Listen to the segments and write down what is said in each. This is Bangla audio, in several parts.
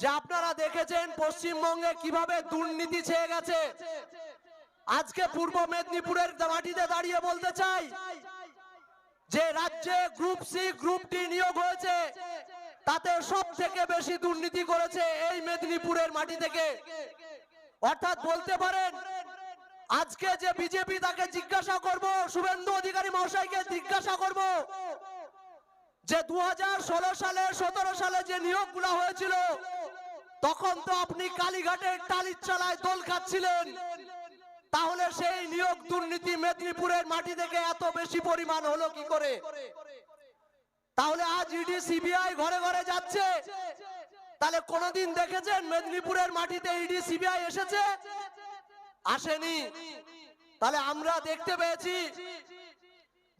যে আপনারা দেখেছেন পশ্চিমবঙ্গে কীভাবে দুর্নীতি ছেয়ে গেছে। আজকে পূর্ব মেদিনীপুরের মাটিতে দাঁড়িয়ে বলতে চাই যে রাজ্যে গ্রুপ সি গ্রুপ ডি নিয়োগ হয়েছে, তাতে সব থেকে বেশি দুর্নীতি করেছে এই মেদিনীপুরের মাটি থেকে। অর্থাৎ বলতে পারেন, আজকে যে বিজেপি তাকে জিজ্ঞাসা করব, শুভেন্দু অধিকারী মহাশয়কে জিজ্ঞাসা করব যে দু হাজার ষোলো সালে, সতেরো সালে যে নিয়োগগুলো হয়েছিল তখন তো আপনি কালীঘাটের টালির চালায় দোল খাচ্ছিলেন। তাহলে সেই নিয়োগ দুর্নীতি মেদিনীপুরের মাটি থেকে এত বেশি পরিমাণ হলো কি করে? তাহলে আজ ইডি সিবিআই ঘরে ঘরে যাচ্ছে। তাহলে কোনদিন দেখেছেন মেদিনীপুরের মাটিতে ইডি সিবিআই এসেছে? আসেনি। তাহলে আমরা দেখতে পেয়েছি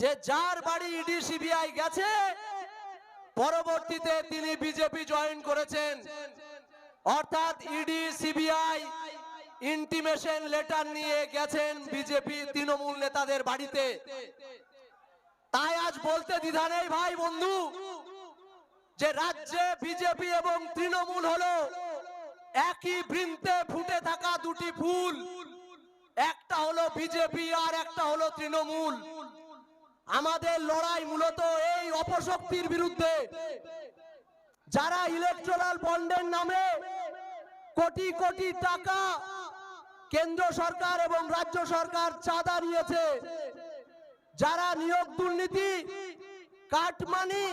যে যার বাড়ি ইডি সিবিআই গেছে, পরবর্তীতে তিনি বিজেপি জয়েন করেছেন। অর্থাৎ ইডি সিবিআই ইন্টিমেশন লেটার নিয়ে গেছেন বিজেপি তৃণমূল নেতাদের বাড়িতে। তাই আজ বলতে দ্বিধা নেই ভাই বন্ধু, যে রাজ্যে বিজেপি এবং তৃণমূল হলো, একই বৃন্তে ফুটে থাকা দুটি ফুল। একটা হলো বিজেপি আর একটা হলো তৃণমূল। আমাদের লড়াই মূলত এই অপশক্তির বিরুদ্ধে। যারা ইলেকট্রাল বন্ডের নামে কোটি কোটি টাকা কেন্দ্র সরকার এবং রাজ্য সরকার চাঁদা নিয়েছে। যারা নিয়োগ দুর্নীতি, কাটমানি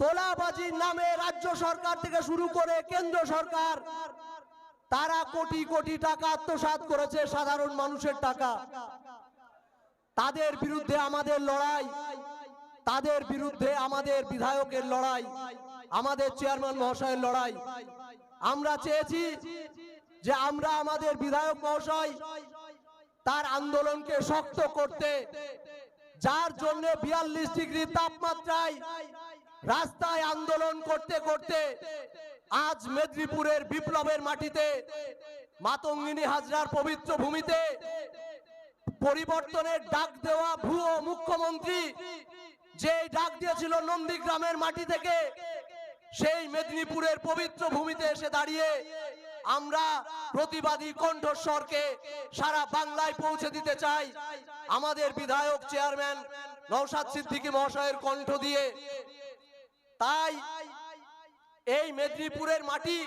তোলাবাজির নামে রাজ্য সরকার থেকে শুরু করে কেন্দ্র সরকার, তারা কোটি কোটি টাকা আত্মসাৎ করেছে সাধারণ মানুষের টাকা। তাদের বিরুদ্ধে আমাদের লড়াই, তাদের বিরুদ্ধে আমাদের বিধায়কের লড়াই, আমাদের চেয়ারম্যান মহাশয়ের লড়াই। আমরা চেয়েছি যে আমরা আমাদের বিধায়ক মহাশয় তার আন্দোলনকে শক্ত করতে, যার জন্য বিয়াল্লিশ ডিগ্রি তাপমাত্রায় রাস্তায় আন্দোলন করতে করতে আজ মেদিনীপুরের বিপ্লবের মাটিতে, মাতঙ্গিনী হাজরার পবিত্র ভূমিতে পরিবর্তনের ডাক দেওয়া ভুয়ো মুখ্যমন্ত্রী যে ডাক দিয়েছিল নন্দীগ্রামের মাটি থেকে সেই মেদিনীপুরের পবিত্র ভূমিতে এসে দাঁড়িয়ে আমরা প্রতিবাদী কণ্ঠস্বরকে সারা বাংলায় পৌঁছে দিতে চাই। আমাদের বিধায়ক চেয়ারম্যান নৌসাদ সিদ্দিকী মহাশয়ের কণ্ঠ দিয়ে। তাই এই মেদিনীপুরের মাটি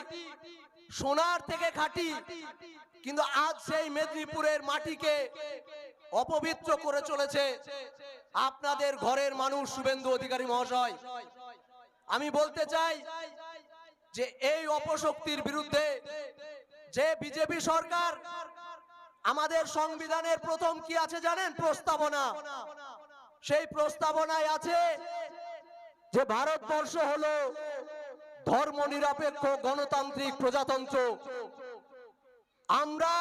সোনার থেকে খাঁটি, কিন্তু আজ সেই মেদিনীপুরের মাটিকে অপবিত্র করে চলেছে। আপনাদের ঘরের মানুষ শুভেন্দু অধিকারী মহাশয়। আমি বলতে চাই যে এই অপশক্তির বিরুদ্ধে যে বিজেপি সরকার আমাদের সংবিধানের প্রথম কি আছে জানেন? প্রস্তাবনা। সেই প্রস্তাবনায় আছে যে ভারতবর্ষ হলো ধর্ম নিরপেক্ষ গণতান্ত্রিক প্রজাতন্ত্র। আমরা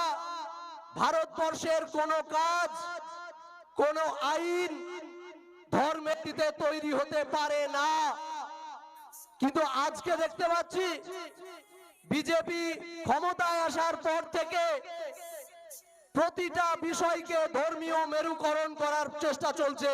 ভারতবর্ষের কোন কাজ, কোন আইন ধর্মের তৈরি হতে পারে না। কিন্তু আজকে দেখতে পাচ্ছি বিজেপি ক্ষমতায় আসার পর থেকে প্রতিটা বিষয়কে ধর্মীয় মেরুকরণ করার চেষ্টা চলছে।